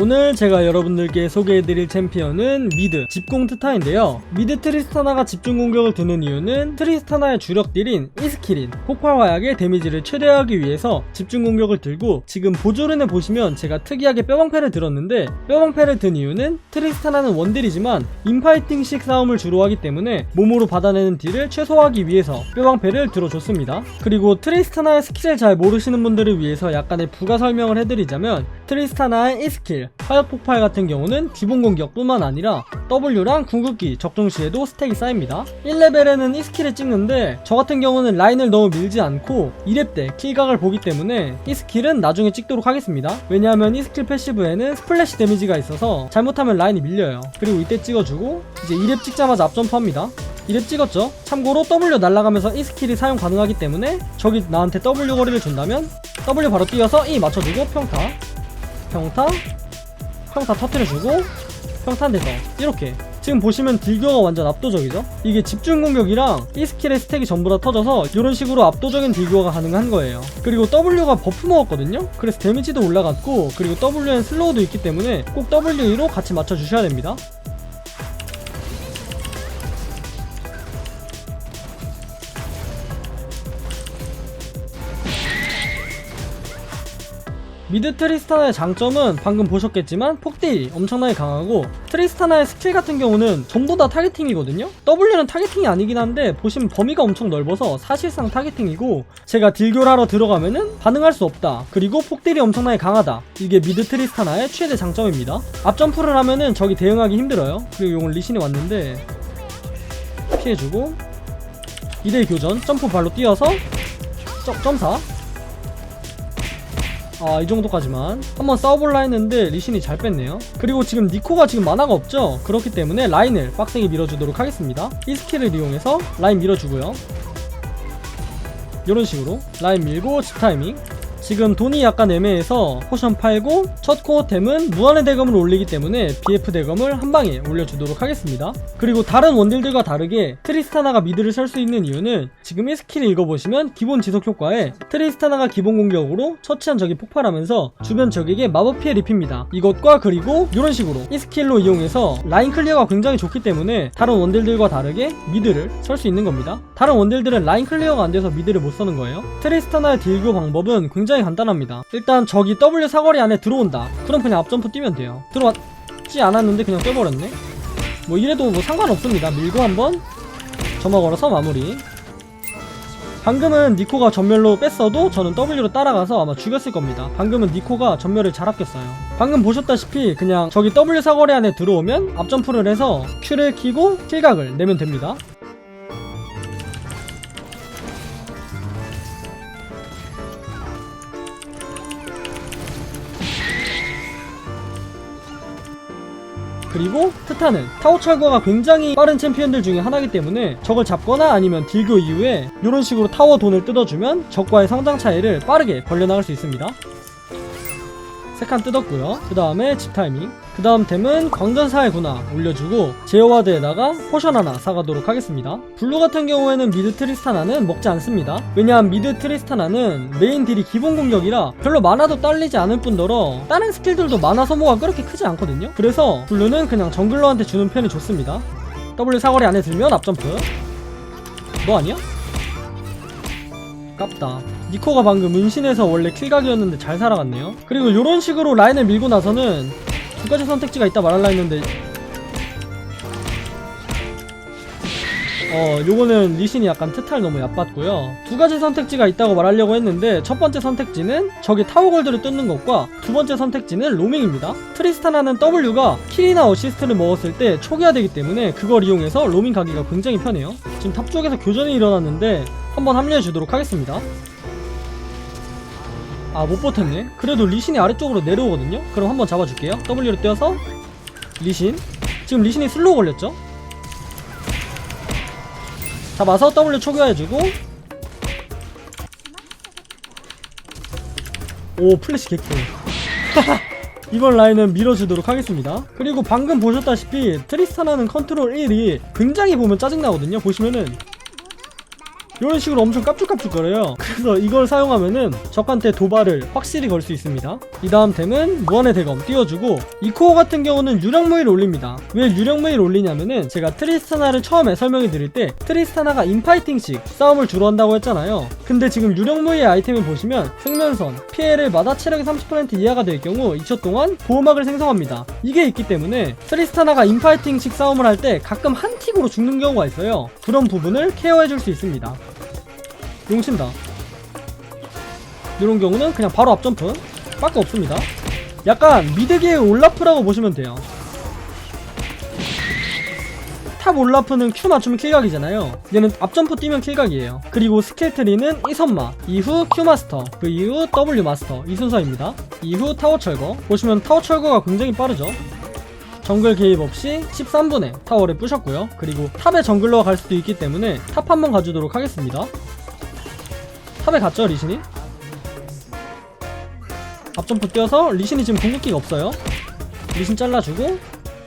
오늘 제가 여러분들께 소개해드릴 챔피언은 미드 집공 트타인데요. 미드 트리스타나가 집중 공격을 드는 이유는 트리스타나의 주력 딜인 이스킬인 폭발 화약의 데미지를 최대화하기 위해서 집중 공격을 들고 지금 보조른에 보시면 제가 특이하게 뼈방패를 들었는데 뼈방패를 든 이유는 트리스타나는 원딜이지만 인파이팅식 싸움을 주로 하기 때문에 몸으로 받아내는 딜을 최소화하기 위해서 뼈방패를 들어줬습니다. 그리고 트리스타나의 스킬을 잘 모르시는 분들을 위해서 약간의 부가 설명을 해드리자면 트리스타나의 이스킬 화약 폭발 같은 경우는 기본 공격뿐만 아니라 W랑 궁극기 적중 시에도 스택이 쌓입니다. 1레벨에는 이 스킬을 찍는데 저 같은 경우는 라인을 너무 밀지 않고 2렙 때 킬각을 보기 때문에 이 스킬은 나중에 찍도록 하겠습니다. 왜냐하면 이 스킬 패시브에는 스플래시 데미지가 있어서 잘못하면 라인이 밀려요. 그리고 이때 찍어주고 이제 2렙 찍자마자 앞점프합니다. 2렙 찍었죠? 참고로 W 날아가면서 이 스킬이 사용 가능하기 때문에 적이 나한테 W 거리를 준다면 W 바로 뛰어서 E 맞춰주고 평타. 평타 평타 터트려주고 평타한대서 이렇게. 지금 보시면 딜교가 완전 압도적이죠? 이게 집중 공격이랑 이 스킬의 스택이 전부 다 터져서 이런 식으로 압도적인 딜교가 가능한 거예요. 그리고 W가 버프 먹었거든요? 그래서 데미지도 올라갔고 그리고 W엔 슬로우도 있기 때문에 꼭 W2로 같이 맞춰주셔야 됩니다 미드 트리스타나의 장점은 방금 보셨겠지만 폭딜이 엄청나게 강하고 트리스타나의 스킬 같은 경우는 전부 다 타겟팅이거든요. W는 타겟팅이 아니긴 한데 보시면 범위가 엄청 넓어서 사실상 타겟팅이고 제가 하러 들어가면은 반응할 수 없다. 그리고 폭딜이 엄청나게 강하다. 이게 미드 트리스타나의 최대 장점입니다. 앞점프를 하면은 적이 대응하기 힘들어요. 그리고 용은 리신이 왔는데 피해주고 2대1 교전 점프 발로 뛰어서 점, 점사 아, 이 정도까지만. 한번 싸워볼라 했는데 리신이 잘 뺐네요. 그리고 지금 니코가 지금 만화가 없죠? 그렇기 때문에 라인을 빡세게 밀어주도록 하겠습니다. 이 스킬을 이용해서 라인 밀어주고요. 이런 식으로 라인 밀고 집 타이밍. 지금 돈이 약간 애매해서 포션 팔고 첫 코어 템은 무한의 대검을 올리기 때문에 BF 대검을 한 방에 올려주도록 하겠습니다. 그리고 다른 원딜들과 다르게 트리스타나가 미드를 설 수 있는 이유는 지금 이 스킬을 읽어보시면 기본 지속 효과에 트리스타나가 기본 공격으로 처치한 적이 폭발하면서 주변 적에게 마법 피해 입힙니다. 이것과 그리고 이런 식으로 이 스킬로 이용해서 라인 클리어가 굉장히 좋기 때문에 다른 원딜들과 다르게 미드를 설 수 있는 겁니다. 다른 원딜들은 라인 클리어가 안 돼서 미드를 못 서는 거예요. 트리스타나의 딜교 방법은 굉장히 간단합니다. 일단 적이 W 사거리 안에 들어온다. 그럼 그냥 앞점프 뛰면 돼요. 들어왔지 않았는데 그냥 빼버렸네. 뭐 이래도 뭐 상관없습니다. 밀고 한번 점화 걸어서 마무리. 방금은 니코가 전멸로 뺐어도 저는 W로 따라가서 아마 죽였을 겁니다. 방금은 니코가 전멸을 잘 아꼈어요. 방금 보셨다시피 그냥 저기 W 사거리 안에 들어오면 앞점프를 해서 Q를 키고 킬각을 내면 됩니다. 그리고 트타는 타워 철거가 굉장히 빠른 챔피언들 중에 하나이기 때문에 적을 잡거나 아니면 딜교 이후에 이런 식으로 타워 돈을 뜯어주면 적과의 성장 차이를 빠르게 벌려나갈 수 있습니다. 세칸 뜯었고요. 그 다음에 집 타이밍. 그 다음 템은 광전사의 군화 올려주고 제어와드에다가 포션 하나 사가도록 하겠습니다. 블루 같은 경우에는 미드 트리스타나는 먹지 않습니다. 왜냐하면 미드 트리스타나는 메인 딜이 기본 공격이라 별로 만화도 딸리지 않을 뿐더러 다른 스킬들도 만화 소모가 그렇게 크지 않거든요. 그래서 블루는 그냥 정글러한테 주는 편이 좋습니다. W 사거리 안에 들면 앞점프. 너 아니야? 깝다. 니코가 방금 은신해서 원래 킬각이었는데 잘 살아갔네요. 그리고 이런 식으로 라인을 밀고 나서는 두 가지 선택지가 있다 말할라 했는데 어 요거는 리신이 약간 트탈 너무 얕봤고요. 두 가지 선택지가 있다고 말하려고 했는데 첫 번째 선택지는 저기 타워 골드를 뜯는 것과 두 번째 선택지는 로밍입니다. 트리스타나는 W가 킬이나 어시스트를 먹었을 때 초기화되기 때문에 그걸 이용해서 로밍 가기가 굉장히 편해요. 지금 탑 쪽에서 교전이 일어났는데 한번 합류해 주도록 하겠습니다 아 못 버텼네? 그래도 리신이 아래쪽으로 내려오거든요? 그럼 한번 잡아줄게요. W로 뛰어서 리신. 지금 리신이 슬로우 걸렸죠? 잡아서 W 초기화해주고. 오 플래시 개꿀. 이번 라인은 밀어주도록 하겠습니다. 그리고 방금 보셨다시피 트리스타나는 컨트롤 1이 굉장히 보면 짜증나거든요 보시면은 이런 식으로 엄청 깝죽깝죽거려요. 그래서 이걸 사용하면은 적한테 도발을 확실히 걸 수 있습니다. 이 다음 템은 무한의 대검 띄워주고 이 코어 같은 경우는 유령 무일 올립니다. 왜 유령 무일 올리냐면은 제가 트리스타나를 처음에 설명해 드릴 때 트리스타나가 인파이팅식 싸움을 주로 한다고 했잖아요. 근데 지금 유령 무의 아이템을 보시면 생면선 피해를 마다 체력이 30% 이하가 될 경우 2초 동안 보호막을 생성합니다. 이게 있기 때문에 트리스타나가 인파이팅식 싸움을 할 때 가끔 한 틱으로 죽는 경우가 있어요. 그런 부분을 케어해 줄 수 있습니다 용신다. 이런 경우는 그냥 바로 앞점프. 빠꾸 없습니다. 약간 미드계의 올라프라고 보시면 돼요. 탑 올라프는 Q 맞추면 킬각이잖아요. 얘는 앞점프 뛰면 킬각이에요. 그리고 스킬 트리는 이선마 이후 Q 마스터 그 이후 W 마스터 이 순서입니다. 이후 타워 철거. 보시면 타워 철거가 굉장히 빠르죠. 정글 개입 없이 13분에 타워를 부셨고요. 그리고 탑에 정글러가 갈 수도 있기 때문에 탑 한번 가주도록 하겠습니다 탑에 갔죠 리신이? 앞점프 뛰어서 리신이 지금 궁극기가 없어요. 리신 잘라주고.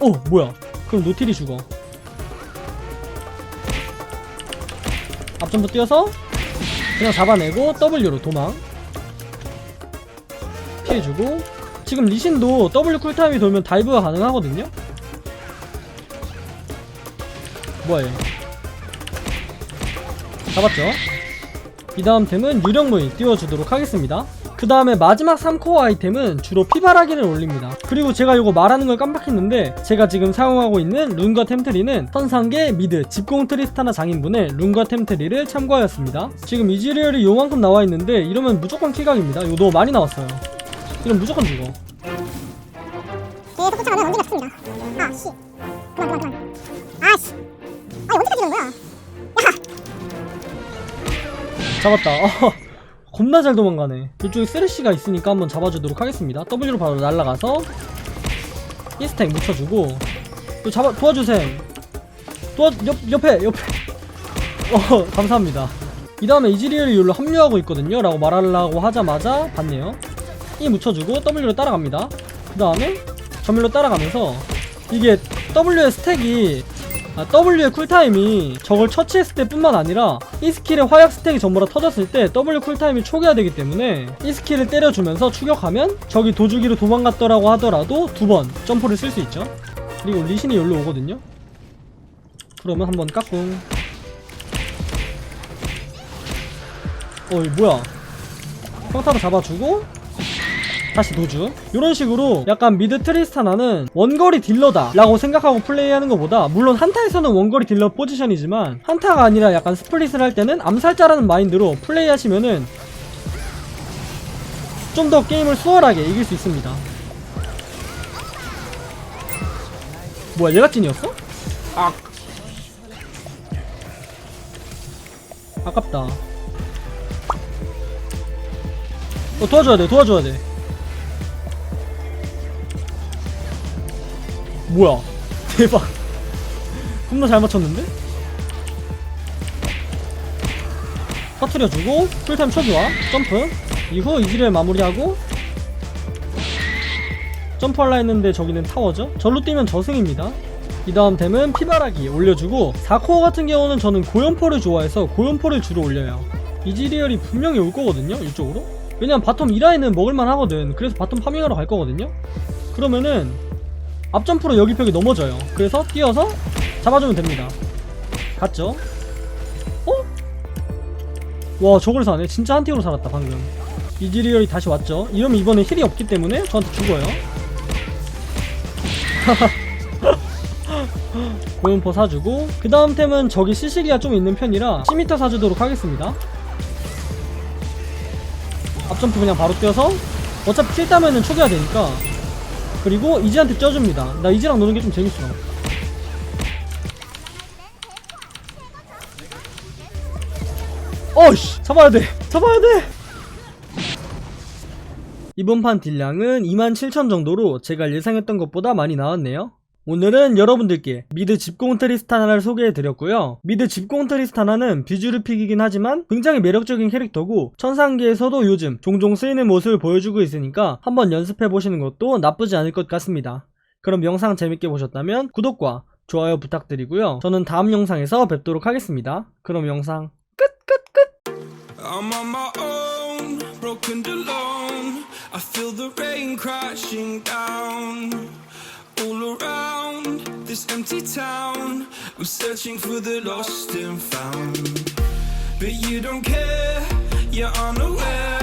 어 뭐야. 그럼 노틸이 죽어. 앞점프 뛰어서 그냥 잡아내고 W로 도망. 피해주고. 지금 리신도 W 쿨타임이 돌면 다이브가 가능하거든요. 뭐야 얘 잡았죠 이 다음 템은 유령무이 띄워주도록 하겠습니다 그 다음에 마지막 3코어 아이템은 주로 피바라기를 올립니다 그리고 제가 이거 말하는 걸 깜빡했는데 제가 지금 사용하고 있는 룬과 템트리는 선상계 미드 집공 트리스타나 장인분의 룬과 템트리를 참고하였습니다 지금 이지리얼이 요만큼 나와 있는데 이러면 무조건 킬각입니다 이거 너무 많이 나왔어요 이러면 무조건 죽어 계속 쫓아가면 언젠가 죽습니다. 아, 씨. 그만, 그만, 그만. 아, 씨. 아니, 언제까지 이러는 거야? 잡았다. 어, 겁나 잘 도망가네. 이쪽에 쓰레쉬가 있으니까 한번 잡아주도록 하겠습니다. W로 바로 날아가서 이스택 묻혀주고 또 잡아 도와주셈. 도와 옆 옆에 옆에. 어 감사합니다. 이 다음에 이지리얼이 여기로 합류하고 있거든요. 라고 말하려고 하자마자 봤네요. 이 묻혀주고 W로 따라갑니다. 그 다음에 전멸로 따라가면서 이게 W의 스택이 아, W의 쿨타임이 저걸 처치했을 때 뿐만 아니라 이 스킬의 화약 스택이 전부 다 터졌을 때 W 쿨타임이 초기화되기 때문에 이 스킬을 때려주면서 추격하면 적이 도주기로 도망갔더라고 하더라도 두 번 점프를 쓸 수 있죠. 그리고 리신이 여기로 오거든요. 그러면 한번 까꿍 어이 뭐야. 평타로 잡아주고 다시 도주. 이런 식으로 약간 미드 트리스타나는 원거리 딜러다 라고 생각하고 플레이하는 것보다 물론 한타에서는 원거리 딜러 포지션이지만 한타가 아니라 약간 스플릿을 할 때는 암살자라는 마인드로 플레이하시면은 좀 더 게임을 수월하게 이길 수 있습니다. 뭐야 얘가 찐이었어? 아. 아깝다. 어 도와줘야 돼 도와줘야 돼 뭐야? 대박. 겁나 잘 맞췄는데? 터트려주고 풀타임 쳐주와. 점프. 이후 이지를 마무리하고. 점프할라 했는데 저기는 타워죠? 절로 뛰면 저승입니다. 이 다음 템은 피바라기 올려주고 4코어 같은 경우는 저는 고연포를 좋아해서 고연포를 주로 올려요. 이지리얼이 분명히 올 거거든요 이쪽으로. 왜냐면 바텀 이라인은 먹을만 하거든. 그래서 바텀 파밍하러 갈 거거든요. 그러면은 앞점프로 여기 벽이 넘어져요. 그래서 뛰어서 잡아주면 됩니다. 갔죠? 어? 와 저걸 사네. 진짜 한 틱으로 살았다 방금. 이지리얼이 다시 왔죠. 이러면 이번에 힐이 없기 때문에 저한테 죽어요. 고연포 사주고 그 다음 템은 저기 시시리아 좀 있는 편이라 시미터 사주도록 하겠습니다. 앞점프 그냥 바로 뛰어서 어차피 킬 따면은 초기화 되니까 그리고 이지한테 쪄줍니다. 나 이지랑 노는 게 좀 재밌어. 어이씨! 잡아야 돼! 잡아야 돼! 이번 판 딜량은 27,000 정도로 제가 예상했던 것보다 많이 나왔네요. 오늘은 여러분들께 미드 집공 트리스타나를 소개해드렸고요. 미드 집공 트리스타나는 비주류 픽이긴 하지만 굉장히 매력적인 캐릭터고 천상계에서도 요즘 종종 쓰이는 모습을 보여주고 있으니까 한번 연습해보시는 것도 나쁘지 않을 것 같습니다. 그럼 영상 재밌게 보셨다면 구독과 좋아요 부탁드리고요. 저는 다음 영상에서 뵙도록 하겠습니다. 그럼 영상 끝 끝! I'm all around this empty town. I'm searching for the lost and found. But you don't care, you're unaware